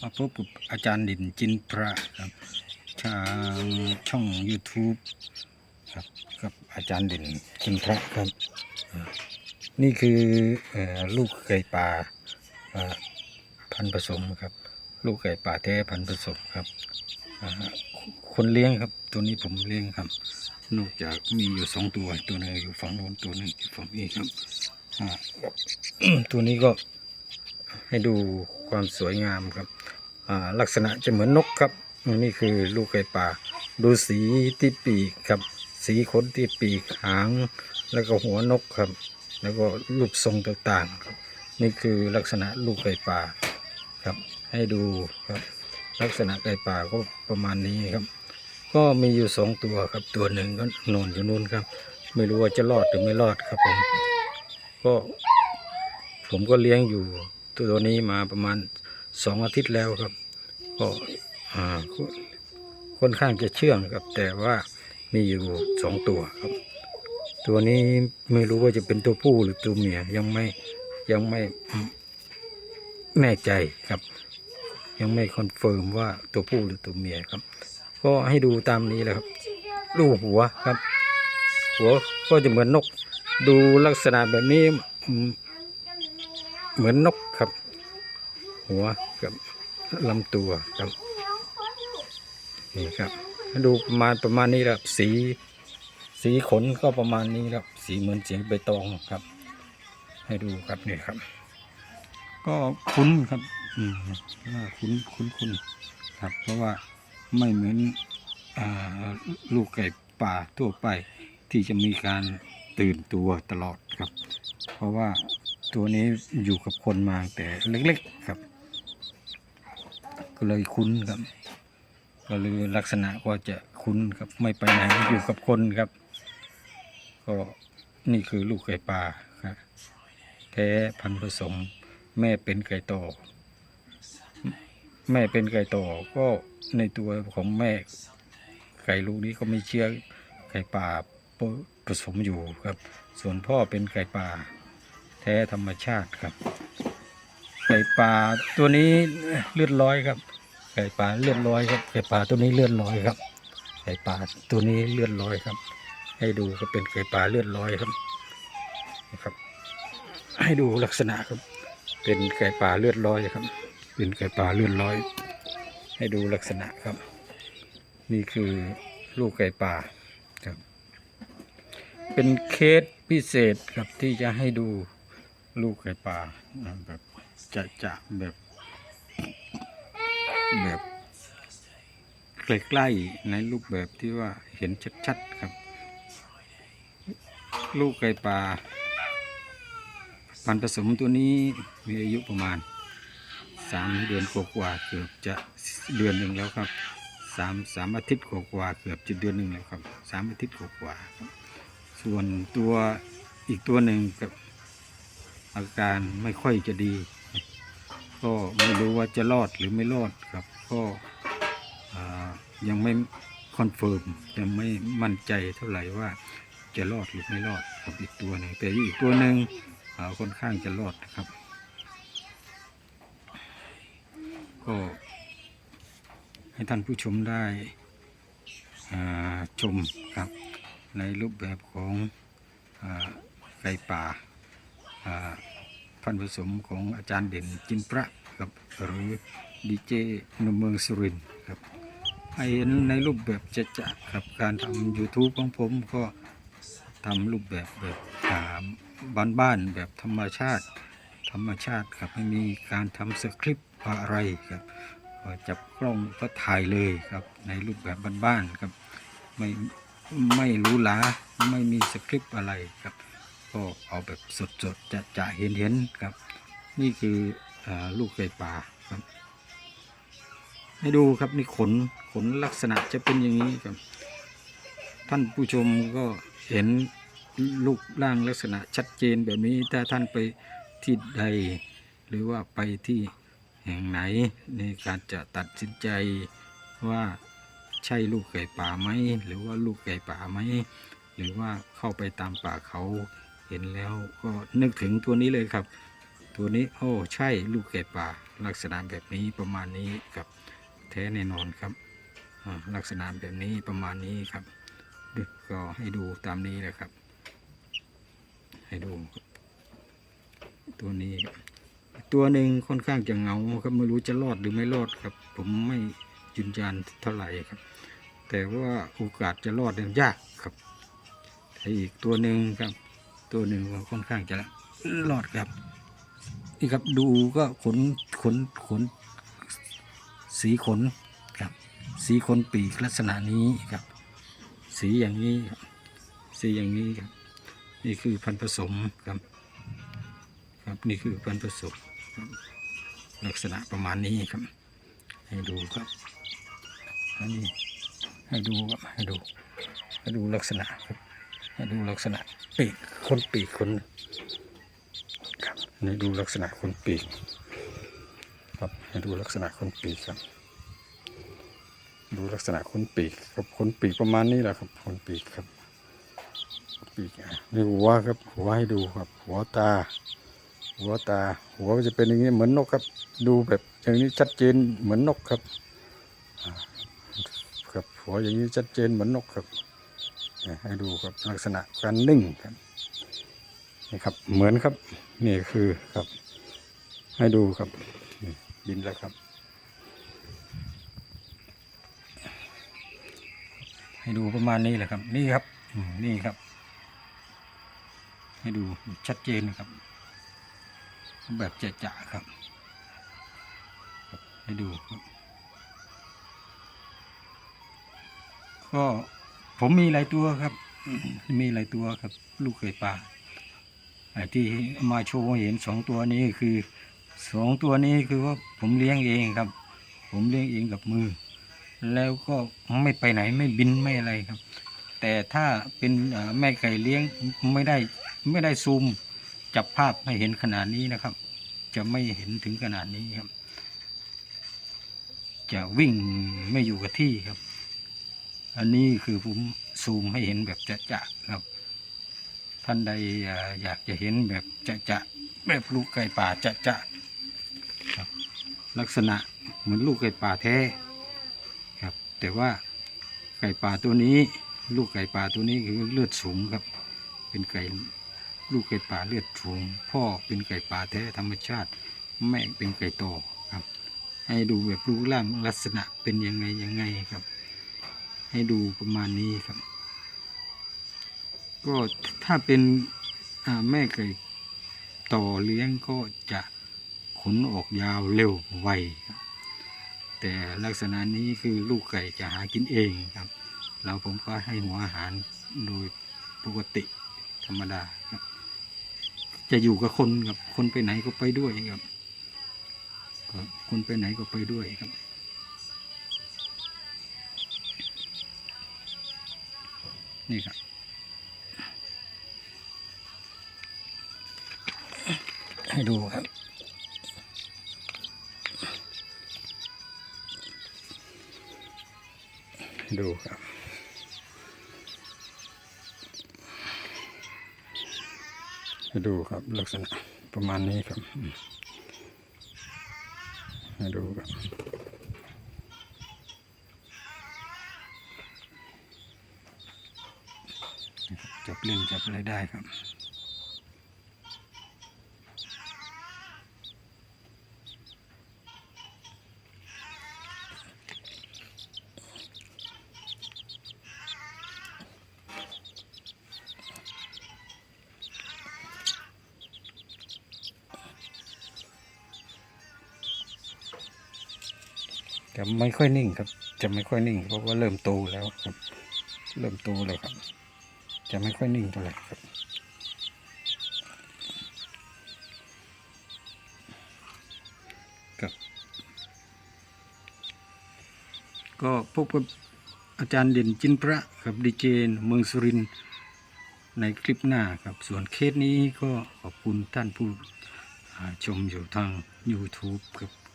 มาพบกับอาจารย์ดินจินพระครับทางช่อง YouTube ครับกับอาจารย์ดินจินพระครับ นี่คืออลูกไก่ป่าพันผสมครับ ลูกไก่ป่าแท้พันผสมครับคนเลี้ยงครับ ตัวนี้ผมเลี้ยงครับ นอกจากมีอยู่สองตัวตัวหนึงอยู่ฝั่งโน้นตัวหนึงอยู่ฝั่งนี้ครับตัวนี้ก็ให้ดูความสวยงามครับ ลักษณะจะเหมือนนกครับ นี่คือลูกไก่ป่า ดูสีที่ปีกครับ สีขนที่ปีกหาง แล้วก็หัวนกครับ แล้วก็รูปทรงต่างๆครับนี่คือลักษณะลูกไก่ป่าครับ ให้ดูครับ ลักษณะไก่ป่าก็ประมาณนี้ครับ ก็มีอยู่สองตัวครับ ตัวหนึ่งก็นอนอยู่นู่นครับ ไม่รู้ว่าจะรอดหรือไม่รอดครับผมก็ผมก็เลี้ยงอยู่ตัวนี้มาประมาณ สองอาทิตย์แล้วครับ ก็ค่อนข้างจะเชื่องครับ แต่ว่ามีอยู่สองตัวครับ ตัวนี้ไม่รู้ว่าจะเป็นตัวผู้หรือตัวเมียยังไม่ยังไม่แน่ใจครับ ยังไม่คอนเฟิร์มว่าตัวผู้หรือตัวเมียครับ ก็ให้ดูตามนี้แหละครับดูหัวครับ หัวก็จะเหมือนนก ดูลักษณะแบบนี้เหมือนนกครับ หัวกับลำตัวครับนี่ครับดูประมาณประมาณนี้ครับสีสีขนก็ประมาณนี้ครับ สีเหมือนเสียงใบตองครับ ให้ดูครับนี่ครับ ก็คุ้นครับ อืมว่าคุ้นคุ้นคุ้นครับ เพราะว่าไม่เหมือนอ่าลูกไก่ป่าทั่วไปที่จะมีการตื่นตัวตลอดครับ เพราะว่าตัวนี้อยู่กับคนมาแต่เล็กๆครับ ก็เลยคุ้นครับ ก็เลยลักษณะก็จะคุ้นครับไม่ไปไหนอยู่กับคนครับ ก็นี่คือลูกไก่ป่าครับแท้พันธุ์ผสม แม่เป็นไก่ต่อ แม่เป็นไก่ต่อก็ในตัวของแม่ไก่ลูกนี้ก็มีเชื้อไก่ป่าผสมอยู่ครับ ส่วนพ่อเป็นไก่ป่า แท้ธรรมชาติครับ ไก่ป่าตัวนี้เลือดร้อยครับ ไก่ป่าเลือดร้อยครับ ไก่ป่าตัวนี้เลือดร้อยครับ ไก่ป่าตัวนี้เลือดร้อยครับ ให้ดูก็เป็นไก่ป่าเลือดร้อยครับนะครับ ให้ดูลักษณะครับ เป็นไก่ป่าเลือดร้อยครับ เป็นไก่ป่าเลือดร้อย ให้ดูลักษณะครับ นี่คือลูกไก่ป่าครับ เป็นเคสพิเศษครับที่จะให้ดูลูกไก่ป่าแบบ จะจะแบบแบบใกล้ๆในรูปแบบที่ว่าเห็นชัดๆครับ ลูกไก่ป่าพันผสมตัวนี้มีอายุประมาณสามเดือนกว่าเกือบจะเดือนหนึ่งแล้วครับสามสามอาทิตย์กว่าเกือบจะเดือนหนึ่งแล้วครับสามอาทิตย์กว่าส่วนตัวอีกตัวหนึ่งกับอาการไม่ค่อยจะดี ก็ไม่รู้ว่าจะรอดหรือไม่รอดครับ ก็ยังไม่คอนเฟิร์มยังไม่มั่นใจเท่าไหร่ว่าจะรอดหรือไม่รอดกับอีกตัวหนึ่งแต่อีกตัวหนึ่งค่อนข้างจะรอดนะครับ ก็ให้ท่านผู้ชมได้ชมครับในรูปแบบของอไก่ป่า พันธุ์ผสมของอาจารย์เด่นจินประครับหรือดีเจนมเมืองสุรินครับให้เห็นในรูปแบบจะจะครับการทำ YouTube ของผมก็ทำรูปแบบแบบบ้านๆแบบธรรมชาติ ธรรมชาติครับไม่มีการทำสคริปต์อะไรครับก็จับกล้องก็ถ่ายเลยครับในรูปแบบบ้านๆครับไม่ไม่รู้หลาไม่มีสคริปต์อะไรครับ ก็เอาแบบสดๆจะจะเห็นเห็นๆครับ นี่คืออลูกไก่ป่าครับ ให้ดูครับนี่ขนขนลักษณะจะเป็นอย่างนี้ครับ ท่านผู้ชมก็เห็นรูปร่างลักษณะชัดเจนแบบนี้ถ้าท่านไปที่ใด หรือว่าไปที่แห่งไหนในการจะตัดสินใจว่าใช่ลูกไก่ป่าไหมหรือว่าลูกไก่ป่าไหมหรือว่าเข้าไปตามป่าเขา เห็นแล้วก็นึกถึงตัวนี้เลยครับ ตัวนี้โอ้ใช่ลูกไก่ป่า ลักษณะแบบนี้ประมาณนี้ครับแท้แน่นอนครับลักษณะแบบนี้ประมาณนี้ครับก็ให้ดูตามนี้เลยครับ ให้ดู ตัวนี้ ตัวหนึ่งค่อนข้างจะเงาครับไม่รู้จะรอดหรือไม่รอดครับ ผมไม่ยืนยันเท่าไหร่ครับ แต่ว่าโอกาสจะรอดเนี่ยยากครับอีกตัวหนึ่งครับ ตัวหนึ่งก็ค่อนข้างจะรอดครับ นี่ครับดูก็ขนขนขน สีขนครับ สีขนปีกลักษณะนี้ครับ สีอย่างนี้ครับสีอย่างนี้ครับ นี่คือพันธุ์ผสมครับ ครับนี่คือพันธุ์ผสมลักษณะประมาณนี้ครับ ให้ดูครับอันนี้ให้ดูครับให้ดูให้ดูลักษณะครับ ดูลักษณะปีกคนปีกคนครับให้ดูลักษณะคนปีก ครับให้ดูลักษณะคนปีกครับ ดูลักษณะคนปีกครับคนปีกประมาณนี้แหละครับคนปีกครับปีกนี่หัวครับหัวให้ดูครับ หัวตา หัวตา หัวจะเป็นอย่างนี้เหมือนนกครับ ดูแบบอย่างนี้ชัดเจนเหมือนนกครับครับหัวอย่างนี้ชัดเจนเหมือนนกครับ ให้ดูครับลักษณะการนิ่งครับนี่ครับเหมือนครับนี่คือครับ ให้ดูครับบินแล้วครับ ให้ดูประมาณนี้แหละครับ นี่ครับนี่ครับ ให้ดูชัดเจนครับ แบบจะๆครับครับ ให้ดูครับก็ ผมมีหลายตัวครับอืมมีหลายตัวครับ ลูกเคยปลาไอ้ที่เอามาโชว์ให้เห็นสองตัวนี้คือสองตัวนี้คือว่าผมเลี้ยงเองครับ ผมเลี้ยงเองกับมือ แล้วก็ไม่ไปไหนไม่บินไม่อะไรครับ แต่ถ้าเป็นเอ่อแม่ไก่เลี้ยงไม่ได้ไม่ได้ซูมจับภาพให้เห็นขนาดนี้นะครับ จะไม่เห็นถึงขนาดนี้ครับ จะวิ่งไม่อยู่กับที่ครับ อันนี้คือผมซูมให้เห็นแบบจะจะๆครับ ท่านใดอยากจะเห็นแบบจะจะๆแบบลูกไก่ป่าจะจะๆครับลักษณะเหมือนลูกไก่ป่าแท้ครับ แต่ว่าไก่ป่าตัวนี้ ลูกไก่ป่าตัวนี้คือเลือดสูงครับ เป็นไก่ลูกไก่ป่าเลือดสูง พ่อเป็นไก่ป่าแท้ธรรมชาติแม่เป็นไก่โตครับ ให้ดูแบบรูปร่างลักษณะเป็นยังไงยังไงครับ ให้ดูประมาณนี้ครับ ก็ถ้าเป็นแม่ไก่ต่อเลี้ยงก็จะขนออกยาวเร็วไวแต่ลักษณะนี้คือลูกไก่จะหากินเองครับเราผมก็ให้หัวอาหารโดยปกติธรรมดาครับ จะอยู่กับคนครับคนไปไหนก็ไปด้วยครับคนไปไหนก็ไปด้วยครับ นี่ครับให้ดูครับ ดูครับให้ดูครับลักษณะประมาณนี้ครับให้ดูครับ จับเล่นจับอะไรได้ครับจะไม่ค่อยนิ่งครับ จะไม่ค่อยนิ่งเพราะว่าเริ่มโตแล้วครับ เริ่มโตแล้วครับ จะไม่ค่อยนิ่งเท่าไหร่ครับครับ ก็พบกับอาจารย์เด่นจินพระกับดีเจนเมืองสุรินในคลิปหน้าครับ ส่วนเคสนี้ก็ขอบคุณท่านผู้ชมอยู่ทาง YouTube ครับ